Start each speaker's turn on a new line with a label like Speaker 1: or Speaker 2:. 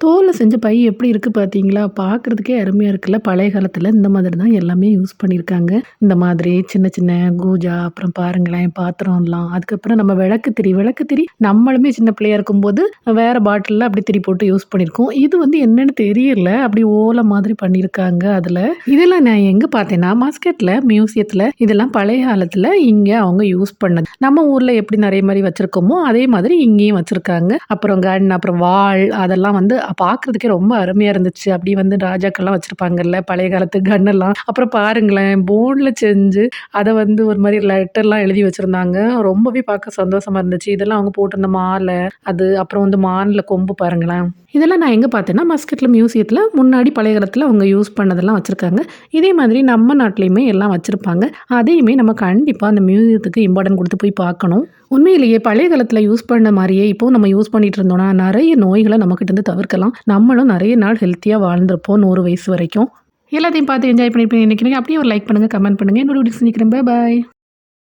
Speaker 1: தோலில் செஞ்ச பை எப்படி இருக்குது பார்த்தீங்களா? பார்க்குறதுக்கே அருமையாக இருக்குல்ல. பழைய காலத்தில் இந்த மாதிரி தான் எல்லாமே யூஸ் பண்ணியிருக்காங்க. இந்த மாதிரி சின்ன சின்ன கூஜா, அப்புறம் பாருங்களேன் பாத்திரம்லாம். அதுக்கப்புறம் நம்ம விளக்கு திரி விளக்கு திரி நம்மளுமே சின்ன பிள்ளையா இருக்கும்போது வேறு பாட்டிலில் அப்படி திரி போட்டு யூஸ் பண்ணியிருக்கோம். இது வந்து என்னென்னு தெரியல. அப்படி ஓலை மாதிரி பண்ணியிருக்காங்க அதில் இதெல்லாம் நான் எங்கே பார்த்தேன்னா, மாஸ்கெட்டில் மியூசியத்தில் இதெல்லாம் பழைய காலத்தில் இங்கே அவங்க யூஸ் பண்ணது. நம்ம ஊரில் எப்படி நிறைய மாதிரி வச்சுருக்கோமோ அதே மாதிரி இங்கேயும் வச்சுருக்காங்க அப்புறம் கன், அப்புறம் வாள் அதெல்லாம் வந்து பார்க்குறதுக்கே ரொம்ப அருமையா இருந்துச்சு. அப்படி வந்து ராஜாக்கள்லாம் வச்சிருப்பாங்கல்ல, பழைய காலத்து கன்னெல்லாம். அப்புறம் பாருங்களேன், போன்ல செஞ்சு அதை வந்து ஒரு மாதிரி லெட்டர்லாம் எழுதி வச்சிருந்தாங்க. ரொம்பவே பார்க்க சந்தோஷமா இருந்துச்சு. இதெல்லாம் அவங்க போட்டிருந்த மாலை, அது அப்புறம் வந்து மானில் கொம்பு பாருங்களேன். இதெல்லாம் நான் எங்கே பார்த்தேன்னா, மஸ்கட்ல மியூசியத்தில் முன்னாடி பழைய காலத்தில் அவங்க யூஸ் பண்ணதெல்லாம் வச்சிருக்காங்க. இதே மாதிரி நம்ம நாட்டிலையுமே எல்லாம் வச்சிருப்பாங்க. அதையுமே நம்ம கண்டிப்பாக அந்த மியூசியத்துக்கு இம்பார்ட்டன்ட் கொடுத்து போய் பார்க்கணும். உண்மையிலேயே பழைய காலத்தில் யூஸ் பண்ண மாதிரியே இப்போ நம்ம யூஸ் பண்ணிட்டு இருந்தோம்னா, நிறைய நோய்களை நம்மக்கிட்ட இருந்து தவிர்க்கலாம். நம்மளும் நிறைய நாள் ஹெல்த்தியாக வாழ்ந்திருப்போம் நூறு வயசு வரைக்கும். எல்லாத்தையும் பார்த்து என்ஜாய் பண்ணியிருப்பீங்கன்னு நினைக்கிறீங்க அப்படியே ஒரு லைக் பண்ணுங்கள் கமெண்ட் பண்ணுங்க. என்னோட வீடியோஸ் நினைக்கிறேன். Bye bye.